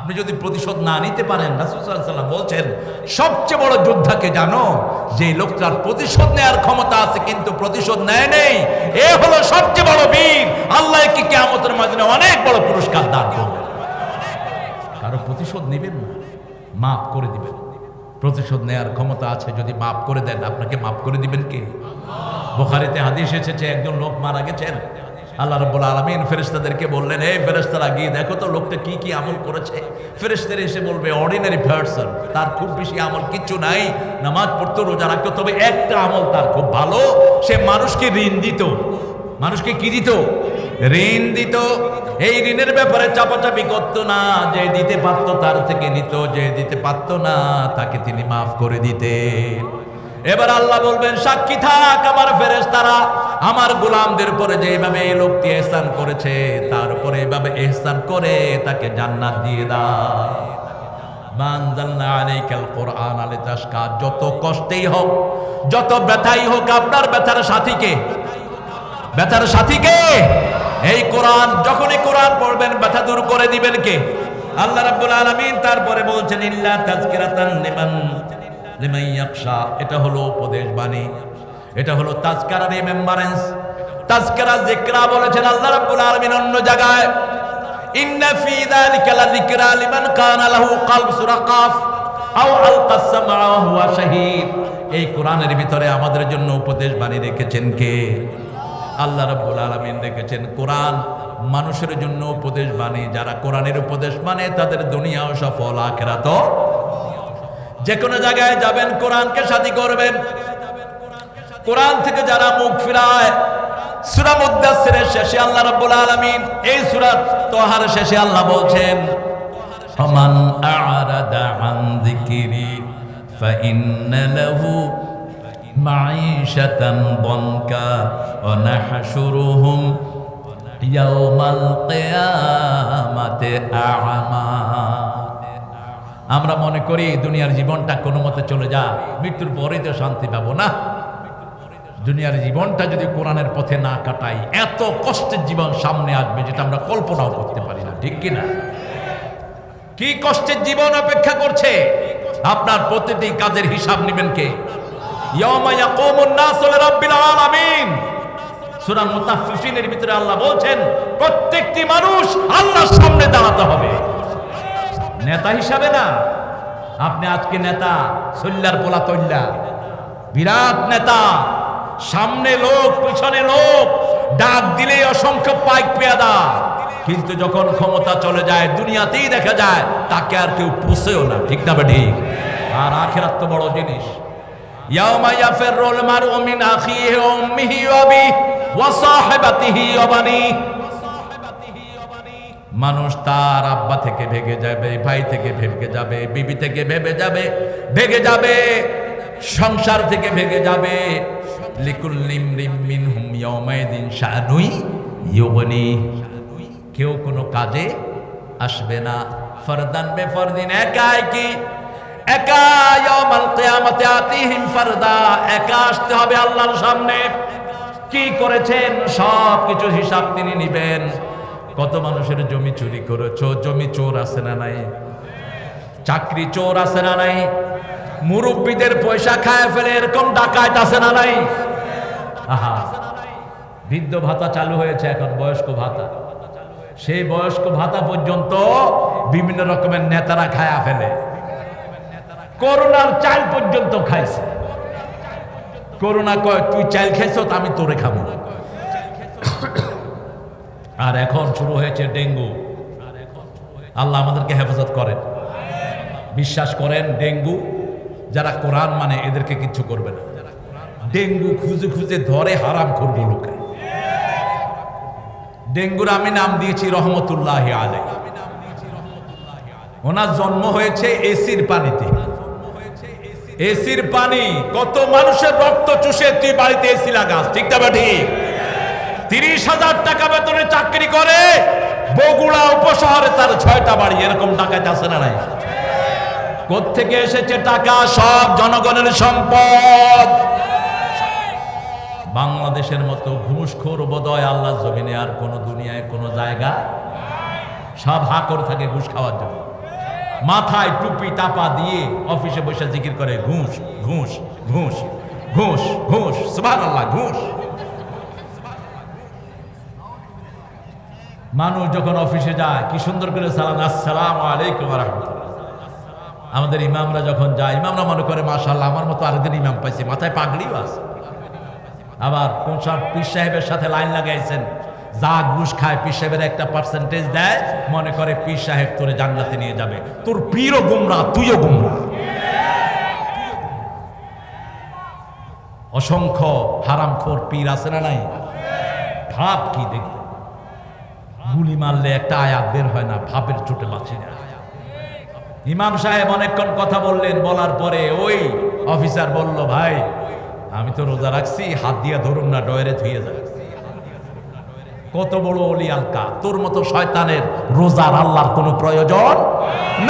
আপনি যদি প্রতিশোধ না নিতে পারেন রাসুসাল্লাম বলছেন, সবচেয়ে বড় যোদ্ধাকে জানো যে লোকটার প্রতিশোধ নেওয়ার ক্ষমতা আছে কিন্তু প্রতিশোধ নেয় নেই, এ হলো সবচেয়ে বড় বীর। আল্লাহ কি কেমতের মাঝে অনেক বড় পুরস্কার দান করবে। কারও প্রতিশোধ নেবেন না, মাফ করে দিবেন। প্রতিশোধ নেওয়ার ক্ষমতা আছে, যদি মাফ করে দেন, আপনাকে মাফ করে দিবেন কে? বোখারিতে হাদিস এসেছে, একজন লোক মারা গেছেন। আল্লাহ রব্বুল আলমিন ফেরেস্তাদেরকে বললেন এই ফেরেস্তারা গিয়ে দেখো তো লোকটা কি কি আমল করেছে। ফেরেস্তারা এসে বলবে অর্ডিনারি পার্সন তার খুব বেশি আমল কিচ্ছু নাই। নামাজ পড়তো, রোজা রাখতো, তবে একটা আমল তার খুব ভালো, সে মানুষকে ঋণ দিত। মানুষকে কি দিত? ঋণ দিত। এই ঋণের ব্যাপারে চাপাচাপি করতো না, যে দিতে পারতো তার থেকে নিত, যে দিতে পারতো না, তাকে তিনি মাফ করে দিতেন। এবার আল্লাহ বলবেন, সাক্ষী থাক আমার ফেরেশতারা। আমার গোলামদের উপরে যেভাবে এই লোকটি এহসান করেছে, তার উপরে এভাবে এহসান করে তাকে জান্নাত দিয়ে আলিতাসকা যত কষ্টেই হোক, যত ব্যথাই হোক, আপনার ব্যথার সাথীকে ব্যথার সাথীকে, এই কোরআন, যখনই কোরআন পড়বেন, ব্যথা দূর করে দিবেন কে? আল্লাহ রাব্বুল আলামিন তারপরে বলছেন, ইল্লা তাজকিরাতান লিমান লিমান এটা হলো উপদেশ বাণী। এটা হলো তাজকারা রিমেম্বারেন্স তাজকারা যিকরা বলেছেন, আল্লাহ রাব্বুল আলামিন অন্য জায়গায়, ইন্না ফি যালিকা লাযিকরা লিমান কানা লাহু কলব সূরা আও আলকা সামআ হুয়া শাহীদ। এই কোরআনের ভিতরে আমাদের জন্য উপদেশ বাণী রেখেছেন কে? আল্লাহ রাব্বুল আলামিন রেখেছেন কোরআন। মানুষের জন্য উপদেশ বাণী, যারা কোরআনের উপদেশ মানে তাদের দুনিয়াও সফল, আখেরাতও যে কোনো জায়গায় যাবেন, কোরআনকে সাথী করবেন। কোরআন থেকে যারা মুখ ফিরায়, সূরা মুদাসসিরের শেষে আল্লাহ রাব্বুল আলামিন, এই সূরা তোহার শেষে আল্লাহ বলছেন, ফামান আ'রাদা আন যিকরি, ফাইন্না লাহু মাঈশাতান বনকা ওয়া নাহশুরুহুম ইয়াওমাল কিয়ামাতি আ'মা আমরা মনে করি দুনিয়ার জীবনটা কোনো মতে চলে যা মৃত্যুর পরেই তো শান্তি পাবো না। দুনিয়ার জীবনটা যদি কোরআনের পথে না কাটাই, এত কষ্টের জীবন সামনে আসবে যেটা আমরা কল্পনাও করতে পারি না, ঠিক কিনা? কি কষ্টের জীবন অপেক্ষা করছে? আপনার প্রতিটি কাজের হিসাব নেবেন কে? সূরা মুতাফফিফিনের ভিতরে আল্লাহ বলছেন, প্রত্যেকটি মানুষ আল্লাহর সামনে দাঁড়াতে হবে। নেতা হিসাবে না। আপনি আজকে নেতা, সল্লার পোলা তল্লা। বিরাট নেতা, সামনে লোক, পিছনে লোক, ডাক দিলে অসংখ্য পাইক পেয়াদা। কিন্তু যখন ক্ষমতা চলে যায়, দুনিয়াতেই দেখা যায়, তাকে আর কেউ পুষেও না, ঠিক না বা ঠিক? আর আখেরাত তো বড় জিনিস। ইয়াউমা ইয়াফিরুল মারউ মিন আখিহি ওয়া উম্মিহি ওয়া আবিহি মানুষ তার আব্বা থেকে ভেগে যাবে, ভাই থেকে ভেগে যাবে, বিবি থেকে ভেবে যাবে, ভেগে যাবে, সংসার থেকে ভেগে যাবে। কেউ কোনো কাজে আসবে না। ফরদান বে ফরদিন একাই কি? একা ইয়াউমাল কিয়ামতে আতিহিম ফরদা। একা আসতে হবে আল্লাহর সামনে। কি করেছেন? সব কিছু হিসাব তিনি নিবেন। কত মানুষের জমি চুরি করেছ জমি চোর আছে না নাই? চাকরি চোর আছে না নাই? মুরব্বীদের পয়সা খায় ফেলে, এরকম ডাকাত আছে না নাই? আহা। বৃদ্ধ ভাতা চালু হয়েছে এখন, বয়স্ক ভাতা। সেই বয়স্ক ভাতা পর্যন্ত বিভিন্ন রকমের নেতারা খায়া ফেলে। করোনার চাল পর্যন্ত খাইছে। করোনা কয়, তুই চাল তা আমি তোরে খাব। আর এখন শুরু হয়েছে ডেঙ্গু। আল্লাহ আমাদেরকে হেফাজত করেন। বিশ্বাস করেন, ডেঙ্গু যারা কোরআন মানে এদেরকে কিচ্ছু করবে না। ডেঙ্গু খুঁজে খুঁজে ধরে হারাম করব লোকে। ডেঙ্গুর আমি নাম দিয়েছি রহমতুল্লাহ আলাই ওনার জন্ম হয়েছে এসির পানিতে। এসির পানি, কত মানুষের রক্ত চুষে তুই বাড়িতে এসি লাগাস, ঠিক না ঠিক? তিরিশ হাজার টাকা বেতনে চাকরি করে বগুড়া উপশহরে তার ছয়টা বাড়ি। এরকম টাকাতে আসে না নাই? থেকে এসেছে টাকা? সব জনগণের সম্পদ। বাংলাদেশের মতো ঘুষখোর বোধয় আল্লাহ জমিনে আর কোন দুনিয়ায়, কোনো জায়গা সব হা করে থাকে ঘুষ খাওয়ার জন্য। মাথায় টুপি, টাপা দিয়ে অফিসে বসে জিকির করে, ঘুষ ঘুষ ঘুষ ঘুষ ঘুষ, সুবহানাল্লাহ, ঘুষ। মানুষ যখন অফিসে যায়, কি সুন্দর করে সালাম, আসসালাম আলাইকুম রহমতুল্লাহ। আমাদের ইমামরা যখন যায়, ইমামরা মনে করে মাশাল্লাহ আমার মতো আরেকদিন ইমাম পাইছে, মাথায় পাগড়িও আছে। আবার কোন সব পীর সাহেবের সাথে লাইন লাগাইছেন, যা ঘুষ খায়, পীর সাহেবের একটা পার্সেন্টেজ দেয়। মনে করে, পীর সাহেব তোরে জান্নাতে নিয়ে যাবে। তোর পীরও গুমরা, তুইও গুমরা। অসংখ্য হারামখোর পীর আছে না নাই? ভাব কি দেখবে গুলি মারলে একটা আয়াত বের হয় না ভাবের চোটে বাঁচি না। ইমাম সাহেব অনেকক্ষণ কথা বললেন, বলার পরে ওই অফিসার বলল, ভাই, আমি তো রোজা রাখছি, হাত দিয়া ধরুন না, ডয়েরে ধুয়ে যায় কত বড় অলি আলকা তোর মতো শয়তানের রোজার আল্লাহর কোনো প্রয়োজন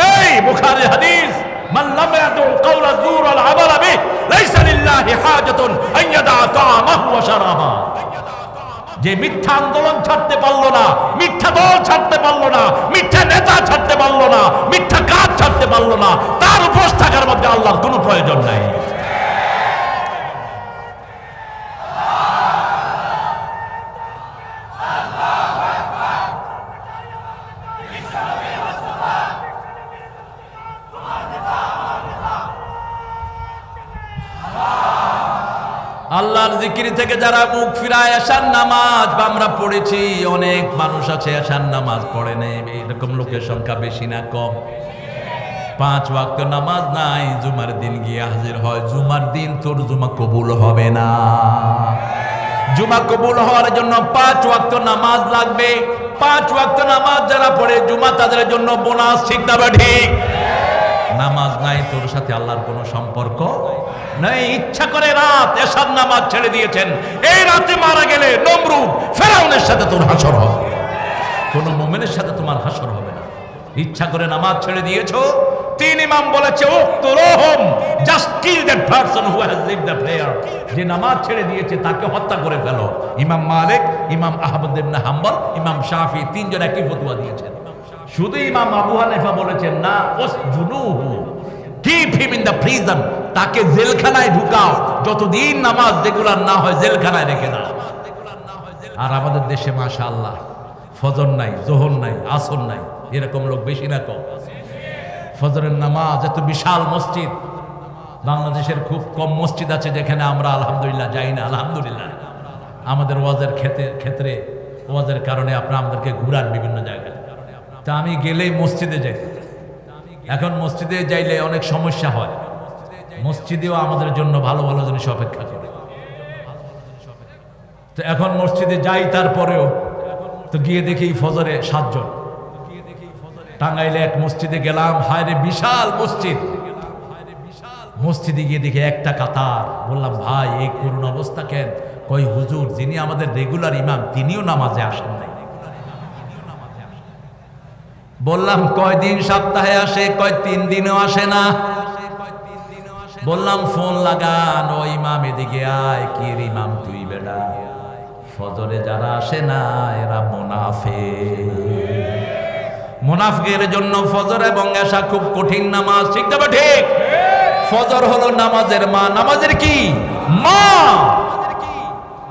নেই। বুখারী হাদিস, মান লাম ইয়াদউ কাওলা যুর ওয়াল আমাল বিহি, লাইসা লিল্লাহি হাজাতুন আন ইয়াদা তা'আমাহু ওয়া শারাবা। যে মিথ্যা আন্দোলন ছাড়তে পারল না, মিথ্যা দল ছাড়তে পারল না, মিথ্যা নেতা ছাড়তে পারল না, মিথ্যা কাজ ছাড়তে পারল না, তার উপোস থাকার মধ্যে আল্লাহর কোনো প্রয়োজন নাই। আল্লাহর জিকির থেকে যারা মুখ ফিরায় আসার নামাজ, বা আমরা পড়েছি, অনেক মানুষ আছে, আসার নামাজ পড়ে নেই। এরকম লোকের সংখ্যা বেশি না, কম। পাঁচ ওয়াক্ত নামাজ নাই, জুমার দিন গিয়ে হাজির হয়। জুমার দিন তোর জুমা কবুল হবে না। জুমা কবুল হওয়ার জন্য পাঁচ ওয়াক্ত নামাজ লাগবে। পাঁচ ওয়াক্ত নামাজ যারা পড়ে, জুমা তাদের জন্য বোনাস, ঠিক না ঠিক? নামাজ নাই, তোর সাথে আল্লাহর কোনো সম্পর্ক নাই। ইচ্ছা করে রাত এসার নামাজ ছেড়ে দিয়েছেন। এই রাতে মারা গেলে নমরুদ ফেরাউনের সাথে তোর হাসর হবে। কোন মোমেনের সাথে তোমার হাসর হবে না। ইচ্ছা করে নামাজ ছেড়ে দিয়েছ? তিন ইমাম বলেছে উক্তুরুহুম just kill that person who has left the prayer যে নামাজ ছেড়ে দিয়েছে, তাকে হত্যা করে ফেলো। ইমাম মালিক, ইমাম আহমদ ইবনে হাম্বল, ইমাম শাফি তিনজন একই ফতোয়া দিয়েছেন। শুধু ইমাম আবু হানিফা বলেছেন না keep him in the prison তাকে জেলখানায় ঢুকাও। যতদিন নামাজ রেগুলার না হয়, জেলখানায় রেখে দাও। আর আমাদের দেশে, মাশাআল্লাহ, ফজর নাই, জোহর নাই, আসর নাই, এরকম লোক বেশি না কম। ফজরের নামাজ এত বিশাল মসজিদ। বাংলাদেশের খুব কম মসজিদ আছে যেখানে আমরা আলহামদুলিল্লাহ যাই না, আলহামদুলিল্লাহ। আমাদের ওয়াজের ক্ষেত্রে ক্ষেত্রে ওয়াজের কারণে আপনারা আমাদেরকে ঘুরান বিভিন্ন জায়গায়। তা আমি গেলেই মসজিদে যাই। এখন মসজিদে যাইলে অনেক সমস্যা হয়। মসজিদেও আমাদের জন্য ভালো ভালো জিনিস অপেক্ষা করে। তো এখন মসজিদে যাই তারপরেও তো গিয়ে দেখি ফজরে সাতজন। টাঙ্গাইলে এক মসজিদে গেলাম, হায়রে বিশাল মসজিদ। মসজিদে গিয়ে দেখি একটা কাতার। বললাম, ভাই, এই করুণ অবস্থা কেন? কই হুজুর, যিনি আমাদের রেগুলার ইমাম, তিনিও নামাজে আসেন নাই। বললাম, কয়দিন সপ্তাহে আসে, কয় তিন দিনও আসে না। বললাম, ফোন লাগান, ও ইমাম এদিকে আয়, কি ইমাম তুই বেটা? ফজরে যারা আসে না, এরা মোনাফে। মোনাফের জন্য ফজর এবং খুব কঠিন নামাজ, ঠিক তবে ঠিক? ফজর হলো নামাজের মা নামাজের কি?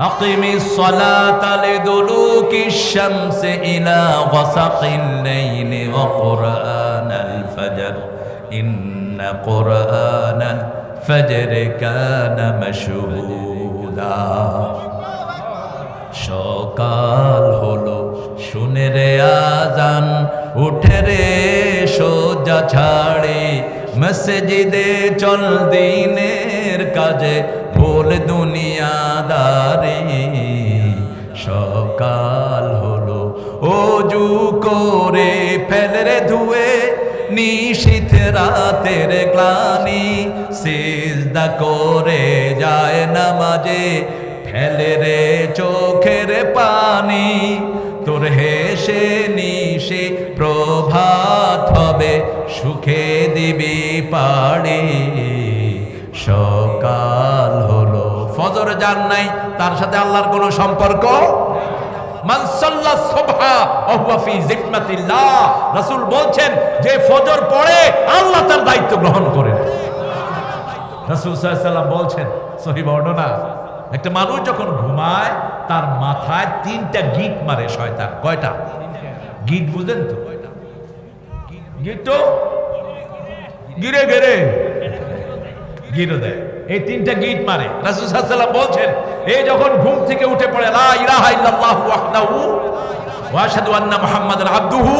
أقم الصلاة لدلوك الشمس إلى غسق الليل وقرآن الفجر إن قرآن الفجر كان مشهودا সকাল হলো শুনে রে আজান উঠে রে সোজা ছাড়ে মসজিদে চল দিনের কাজে ভুল দুনিয়াদারে সকাল হলো। অজু করে ফেলে রে ধুয়ে, নিশীথ রাতের গ্লানি, সিজদা করে যায় নামাজে ফেলে রে চোখের পানি। তোর হেসে নিশে প্রভাত হবে, সুখে দিবি পাড়ি সকাল ফজর যান নাই, তার সাথে আল্লাহর কোনো সম্পর্ক? বলছেন, যে ফজর পড়ে গ্রহণ করেন। রাসূল সাল্লাল্লাহু আলাইহি সাল্লাম বলছেন, সহি একটা মানুষ যখন ঘুমায়, তার মাথায় তিনটা গিট মারে শয়তান। কয়টা? গিট বুঝেন তো? গিট তো? গিরে গেরে গিরো দেয়। এই তিনটা গিট মারে রাসুল সাল্লাম বলছেন, এই যখন ঘুম থেকে উঠে পড়ে, লা ইলাহা ইল্লাল্লাহু ওয়াহদাহু ওয়া আশহাদু আন্না মুহাম্মাদান আবদুহু